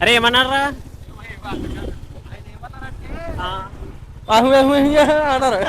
అరే ఏమన్నారా? అన్నారు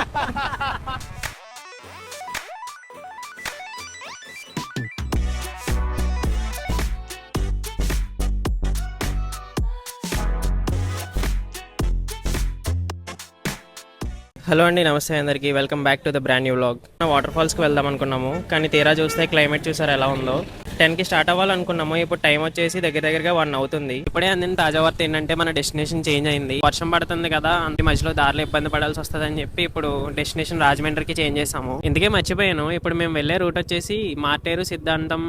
హలో అండి నమస్తే అందరికీ. Welcome back to the brand new vlog water ఫాల్స్కి వెళ్దాం అనుకున్నాము కానీ తీరా చూస్తే క్లైమేట్ చూసారు ఎలా ఉందో. టెన్కి స్టార్ట్ అవ్వాలనుకున్నాము. ఇప్పుడు టైం వచ్చేసి దగ్గర దగ్గరగా వన్ అవుతుంది. ఇప్పుడే అందిన తాజా వార్త ఏంటంటే మన డెస్టినేషన్ చేంజ్ అయింది. వర్షం పడుతుంది కదా అంత మధ్యలో దారిలో ఇబ్బంది పడాల్సి వస్తుంది అని చెప్పి ఇప్పుడు డెస్టినేషన్ రాజమండ్రికి చేంజ్ చేసాము ఇందుకే మర్చిపోయాను. ఇప్పుడు మేము వెళ్ళే రూట్ వచ్చేసి మార్టేరు సిద్ధాంతం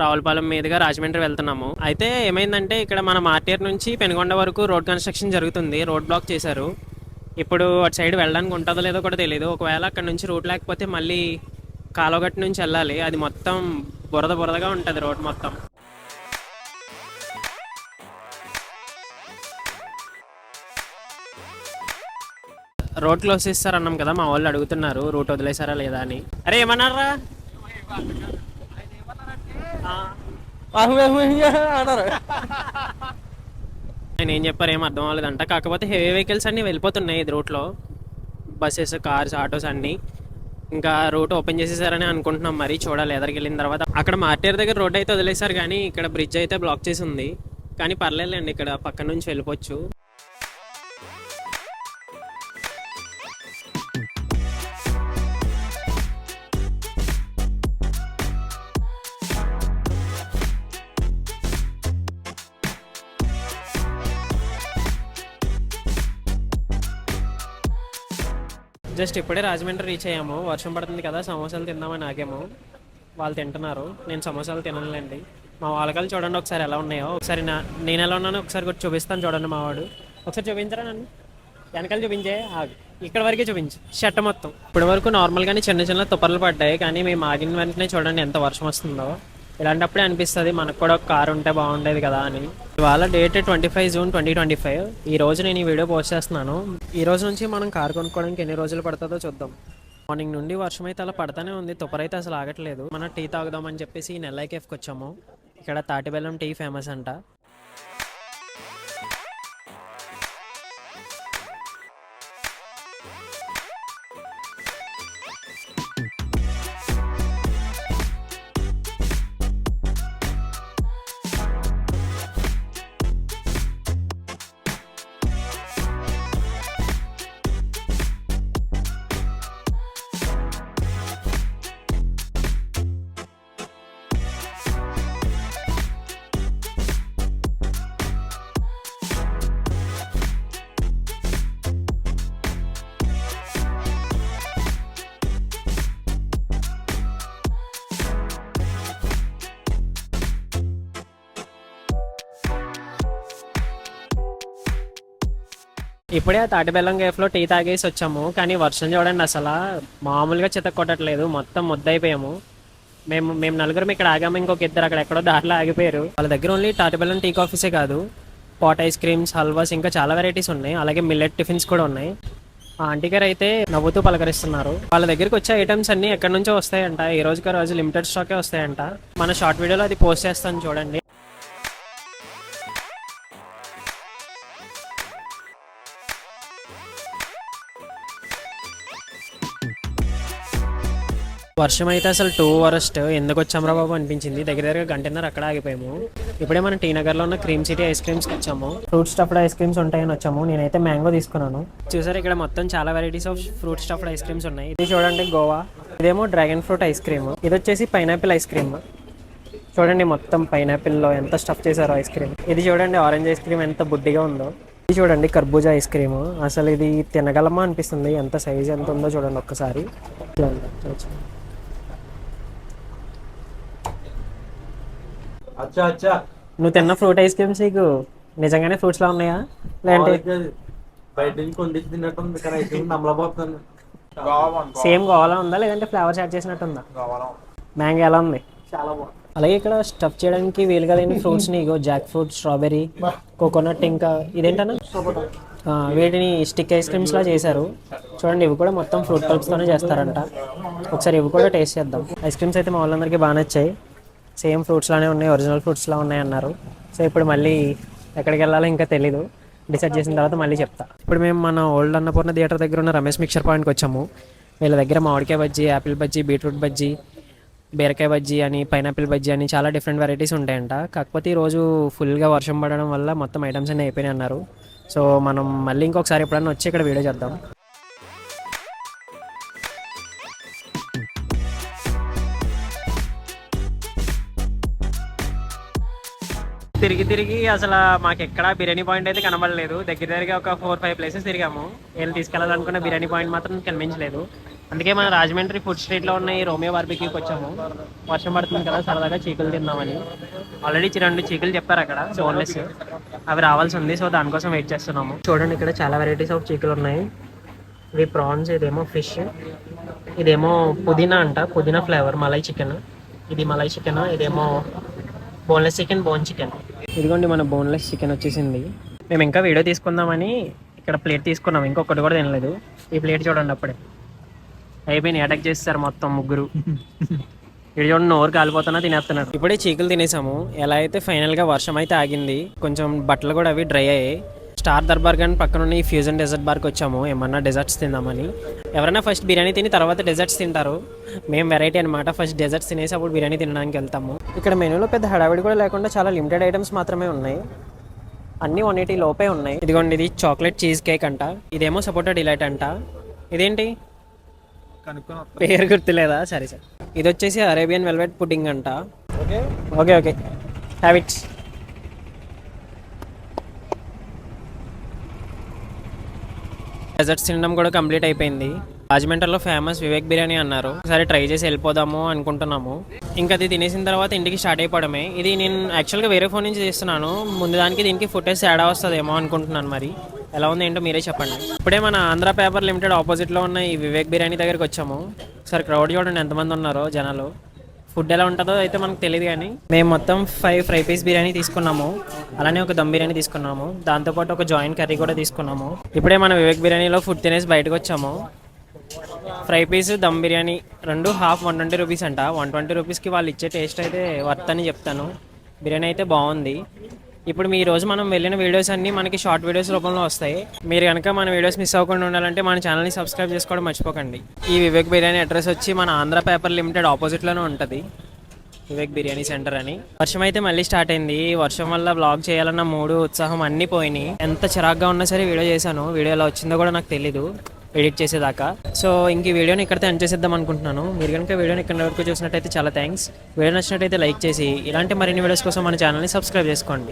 రావులపాలెం మీదుగా రాజమండ్రి వెళ్తున్నాము. అయితే ఏమైందంటే ఇక్కడ మన మార్టేర్ నుంచి పెనుగొండ వరకు రోడ్ కన్స్ట్రక్షన్ జరుగుతుంది. రోడ్ బ్లాక్ చేశారు. ఇప్పుడు అటు సైడ్ వెళ్ళడానికి ఉంటుందో లేదో కూడా తెలియదు ఒకవేళ అక్కడ నుంచి రూట్ లేకపోతే మళ్ళీ కాలువగట్టు నుంచి వెళ్ళాలి. అది మొత్తం బురద బురదగా ఉంటుంది రోడ్ మొత్తం. రోడ్ క్లోజ్ చేస్తారు అన్నాం కదా మా వాళ్ళు అడుగుతున్నారు రూట్ వదిలేసారా లేదా అని. అరే ఏమన్నారా? అన్నారు. ఆయన ఏం చెప్పారు ఏం అర్థం అవ్వలేదంట. కాకపోతే హెవీ వెహికల్స్ అన్నీ వెళ్ళిపోతున్నాయి ఇది రూట్లో బస్సెస్ కార్స్ ఆటోస్ అన్నీ. ఇంకా రూట్ ఓపెన్ చేసేసారని అనుకుంటున్నాం. మరి చూడాలి ఎదరికి వెళ్ళిన తర్వాత. అక్కడ మార్టీర్ దగ్గర రోడ్ అయితే వదిలేశారు కానీ ఇక్కడ బ్రిడ్జ్ అయితే బ్లాక్ చేసి ఉంది. కానీ పర్లేదులేండి ఇక్కడ పక్క నుంచి వెళ్ళిపోవచ్చు. జస్ట్ ఇప్పుడే రాజమండ్రి రీచ్ అయ్యాము. వర్షం పడుతుంది కదా సమోసాలు తిందామని ఆగాము. వాళ్ళు తింటున్నారు. నేను సమోసాలు తినలేండి మా వాళ్ళకాలు చూడండి ఒకసారి ఎలా ఉన్నాయో. ఒకసారి నా నేను ఎలా ఉన్నానో ఒకసారి కూడా చూపిస్తాను చూడండి మా వాడు. ఒకసారి చూపించరా నన్ను? వెనకాల చూపించే? ఇక్కడ వరకే చూపించు. షట్ట మొత్తం. ఇప్పటి వరకు నార్మల్గానే చిన్న చిన్న తుప్పర్లు పడ్డాయి. కానీ మేము ఆగిన వెంటనే చూడండి ఎంత వర్షం వస్తుందో. ఇలాంటప్పుడే అనిపిస్తుంది మనకు కూడా ఒక కారు ఉంటే బాగుండేది కదా అని. ఇవాళ date twenty five June twenty twenty five. ఈ రోజు నేను ఈ వీడియో పోస్ట్ చేస్తున్నాను. ఈ రోజు నుంచి మనం కారు కొనుక్కోవడానికి ఎన్ని రోజులు పడుతుందో చూద్దాం. మార్నింగ్ నుండి వర్షం అయితే అలా పడతానే ఉంది తుపరైతే అసలు ఆగట్లేదు. మనం టీ తాగుదామని చెప్పేసి ఈ నెల్లై కేఫ్కి వచ్చాము. ఇక్కడ తాటిబెల్లం టీ ఫేమస్ అంట. ఇప్పుడే ఆ తాటి కేఫ్లో టీ తాగేసి వచ్చాము. కానీ వర్షం చూడండి అసలు. మామూలుగా చితక కొట్టట్లేదు. మొత్తం ముద్దయిపోయాము. మేము మేము నలుగురం ఇక్కడ ఆగాము. ఇంకొక ఇద్దరు అక్కడ ఎక్కడో దారిలో ఆగిపోయారు. వాళ్ళ దగ్గర ఓన్లీ తాటిబెల్లం టీ కాఫీసే కాదు. పాట్ ఐస్ క్రీమ్స్ హల్వాస్ ఇంకా చాలా వెరైటీస్ ఉన్నాయి. అలాగే మిల్లెట్ టిఫిన్స్ కూడా ఉన్నాయి. ఆ ఆంటీ గారు అయితే నవ్వుతూ పలకరిస్తున్నారు. వాళ్ళ దగ్గరికి వచ్చే ఐటమ్స్ అన్ని ఎక్కడి నుంచో వస్తాయంట. ఈ రోజుకి రోజు లిమిటెడ్ స్టాకే వస్తాయంట. మన షార్ట్ వీడియోలో అది పోస్ట్ చేస్తాను చూడండి. వర్షం అయితే అసలు టూ వరస్ట్. ఎందుకు వచ్చామరా బాబు అనిపించింది. దగ్గర దగ్గర గంటన్నర అక్కడ ఆగిపోయాము. ఇప్పుడే మనం టీ నగర్లో ఉన్న క్రీమ్ సిటీ ఐస్ క్రీమ్స్ వచ్చాము. ఫ్రూట్ స్టఫ్డ్ ఐస్ క్రీమ్స్ ఉంటాయని వచ్చాము. నేనైతే మ్యాంగో తీసుకున్నాను. చూసారు ఇక్కడ మొత్తం చాలా varieties of fruit stuffed ice creams ఉన్నాయి. ఇది చూడండి గోవా. ఇదేమో డ్రాగన్ ఫ్రూట్ ఐస్ క్రీమ్ ఇది వచ్చేసి పైనాపిల్ ఐస్ క్రీమ్ చూడండి మొత్తం పైనాపిల్లో లో ఎంత స్టఫ్ చేశారో ఐస్ క్రీమ్ ఇది చూడండి ఆరెంజ్ ఐస్ క్రీమ్ ఎంత బుడ్డిగా ఉందో. ఇది చూడండి కర్బూజా ఐస్ క్రీమ్ అసలు ఇది తినగలమా అనిపిస్తుంది. ఎంత సైజ్ ఎంత ఉందో చూడండి ఒక్కసారి. అచ్చా అచ్చా. నువ్వు తిన్న ఫ్రూట్ ఐస్ క్రీమ్స్ నీకు? నిజంగానే ఫ్రూట్స్ లా ఉన్నాయా? లేదంటే బయట నుంచి కొండిచ్చి తిన్నట్టుంది కానీ అయితే నమ్మలపోతుంది సేమ్ గోవాలా ఉందా? లేదంటే ఫ్లేవర్స్ యాడ్ చేసినట్టు ఉందా మ్యాంగో ఎలా ఉంది? చాలా బాగుంది. అలాగే ఇక్కడ స్టఫ్ చేయడానికి వీలుగా లేని ఫ్రూట్స్ని ఇగో జాక్ ఫ్రూట్ స్ట్రాబెర్రీ కోకోనట్ ఇంకా ఇదేంటన్నా? ఆ, వీటిని స్టిక్ ఐస్ క్రీమ్స్ లా చేశారు. చూడండి ఇవి కూడా మొత్తం ఫ్రూట్ పల్ప్స్ తోనే చేస్తారంట. ఒకసారి ఇవి కూడా టేస్ట్ చేద్దాం. ఐస్ క్రీమ్స్ అయితే మా వాళ్ళందరికీ బాగా నచ్చాయి. సేమ్ ఫ్రూట్స్ లానే ఉన్నాయి ఒరిజినల్ ఫ్రూట్స్ లా ఉన్నాయి అన్నారు. సో ఇప్పుడు మళ్ళీ ఎక్కడికి వెళ్ళాలో ఇంకా తెలీదు. డిసైడ్ చేసిన తర్వాత మళ్ళీ చెప్తా. ఇప్పుడు మేము మన ఓల్డ్ అన్నపూర్ణ థియేటర్ దగ్గర ఉన్న రమేష్ మిక్చర్ పాయింట్కి వచ్చాము. వీళ్ళ దగ్గర మామిడికాయ బజ్జీ యాపిల్ బజ్జీ బీట్రూట్ బజ్జీ బీరకాయ బజ్జీ అని పైనాపిల్ బజ్జీ అని చాలా డిఫరెంట్ వెరైటీస్ ఉంటాయంట. కాకపోతే ఈరోజు ఫుల్గా వర్షం పడడం వల్ల మొత్తం ఐటమ్స్ అన్నీ అయిపోయినాయి అన్నారు. సో మనం మళ్ళీ ఇంకొకసారి ఎప్పుడన్నా వచ్చి ఇక్కడ వీడియో చేద్దాం. తిరిగి తిరిగి అసలు మాకు ఎక్కడ బిర్యానీ పాయింట్ అయితే కనబడలేదు. దగ్గర దగ్గరగా ఒక ఫోర్ ఫైవ్ ప్లేసెస్ తిరిగాము. వెళ్ళి తీసుకెళ్ళాలనుకున్న బిర్యానీ పాయింట్ మాత్రం కనిపించలేదు. అందుకే మన రాజమండ్రి ఫుడ్ స్ట్రీట్లో ఉన్న ఈ రోమియో బార్బిక్యూకి వచ్చాము. వర్షం పడుతుంది కదా సరదాగా చీకులు తిందామని. ఆల్రెడీ రెండు చీకులు చెప్పారు అక్కడ బోన్లెస్ అవి రావాల్సి ఉంది సో దానికోసం వెయిట్ చేస్తున్నాము. చూడండి ఇక్కడ చాలా వెరైటీస్ ఆఫ్ చీకులు ఉన్నాయి. ఇవి ప్రాన్స్ ఇదేమో ఫిష్ ఇదేమో పుదీనా అంట పుదీనా ఫ్లేవర్ మలై చికెన్ ఇది మలై చికెన్ ఇదేమో బోన్లెస్ చికెన్ బోన్ చికెన్ ఇదిగోండి మన బోన్లెస్ చికెన్ వచ్చేసింది. మేము ఇంకా వీడియో తీసుకుందామని ఇక్కడ ప్లేట్ తీసుకున్నాం. ఇంకొకటి కూడా తినలేదు. ఈ ప్లేట్ చూడండి అప్పుడే. అయిపోయిన అటాక్ చేస్తారు మొత్తం ముగ్గురు. ఇటు చూడండి నోరు కాలిపోతున్నా తినేస్తున్నారు. ఇప్పుడే చీకులు తినేసాము. ఎలా అయితే ఫైనల్గా వర్షం అయితే ఆగింది కొంచెం బట్టలు కూడా అవి డ్రై అయ్యాయి. స్టార్ దర్బార్ కానీ పక్కన ఉన్న ఈ ఫ్యూజన్ డెజర్ట్ బార్కి వచ్చాము. ఏమన్నా డెజర్ట్స్ తిందామని. ఎవరైనా ఫస్ట్ బిర్యానీ తిని తర్వాత డెజర్ట్స్ తింటారు. మేము వెరైటీ అనమాట ఫస్ట్ డెజర్ట్స్ తినేసి అప్పుడు బిర్యానీ తినడానికి వెళ్తాము. ఇక్కడ మెనూలో పెద్ద హడావిడి కూడా లేకుండా చాలా లిమిటెడ్ ఐటమ్స్ మాత్రమే ఉన్నాయి. అన్నీ వన్ ఎయిటీ లోపే ఉన్నాయి. ఇదిగోండి ఇది చాక్లెట్ చీజ్ కేక్ అంట. ఇదేమో సపోటా డిలైట్ అంట. ఇదేంటి? పేరు గుర్తులేదా? సరే సరే. ఇది వచ్చేసి అరేబియన్ వెల్వెట్ పుడ్డింగ్ అంట ఓకే ఓకే హ్యాబిట్స్ డెజర్ట్స్ తినడం కూడా కంప్లీట్ అయిపోయింది. రాజమండ్రిలో ఫేమస్ వివేక్ బిర్యానీ అన్నారు. ఒకసారి ట్రై చేసి వెళ్ళిపోదాము అనుకుంటున్నాము. ఇంకా అది తినేసిన తర్వాత ఇంటికి స్టార్ట్ అయిపోవడమే. ఇది నేను యాక్చువల్గా వేరే ఫోన్ నుంచి చేస్తున్నాను ముందు దానికి దీనికి ఫుటేజ్ తేడా వస్తుందేమో అనుకుంటున్నాను మరి. ఎలా ఉంది ఏంటో మీరే చెప్పండి. ఇప్పుడే మన ఆంధ్ర పేపర్ లిమిటెడ్ ఆపోజిట్లో ఉన్న ఈ వివేక్ బిర్యానీ దగ్గరికి వచ్చాము. సార్ క్రౌడ్ చూడండి ఎంతమంది ఉన్నారో జనాలు. ఫుడ్ ఎలా ఉంటుందో అయితే మనకు తెలియదు కానీ మేము మొత్తం ఫైవ్ ఫ్రై పీస్ బిర్యానీ తీసుకున్నాము. అలానే ఒక దమ్ బిర్యానీ తీసుకున్నాము. దాంతోపాటు ఒక జాయింట్ కర్రీ కూడా తీసుకున్నాము. ఇప్పుడే మన వివేక్ బిర్యానీలో ఫుడ్ తినేసి బయటకు వచ్చాము. ఫ్రై పీస్ దమ్ బిర్యానీ రెండు హాఫ్ వన్ ట్వంటీ రూపీస్ అంట. వన్ ట్వంటీ రూపీస్కి వాళ్ళు ఇచ్చే టేస్ట్ అయితే వర్త్ అని చెప్తాను. బిర్యానీ అయితే బాగుంది. ఇప్పుడు మీ రోజు మనం వెళ్ళిన వీడియోస్ అన్నీ మనకి షార్ట్ వీడియోస్ రూపంలో వస్తాయి. మీరు కనుక మన వీడియోస్ మిస్ అవ్వకుండా ఉండాలంటే మన ఛానల్ని సబ్స్క్రైబ్ చేసుకోవడం మర్చిపోకండి. ఈ వివేక్ బిర్యానీ అడ్రస్ వచ్చి మన ఆంధ్ర పేపర్ లిమిటెడ్ ఆపోజిట్లోనే ఉంటుంది. వివేక్ బిర్యానీ సెంటర్ అని. వర్షం అయితే మళ్ళీ స్టార్ట్ అయింది. వర్షం వల్ల బ్లాగ్ చేయాలన్న మూడు ఉత్సాహం అన్నీ పోయినాయి. ఎంత చిరాగ్గా ఉన్నా సరే వీడియో చేశాను. వీడియో ఎలా వచ్చిందో కూడా నాకు తెలీదు. ఎడిట్ చేసేదాకా. సో ఇంక వీడియోని ఇక్కడితో ఎండ్ చేసేద్దాం అనుకుంటున్నాను. మీరు కనుక వీడియోని ఇక్కడ వరకు చూసినట్టయితే చాలా థ్యాంక్స్ వీడియో నచ్చినట్టయితే లైక్ చేసి ఇలాంటి మరిన్ని వీడియోస్ కోసం మన ఛానల్ని సబ్స్క్రైబ్ చేసుకోండి.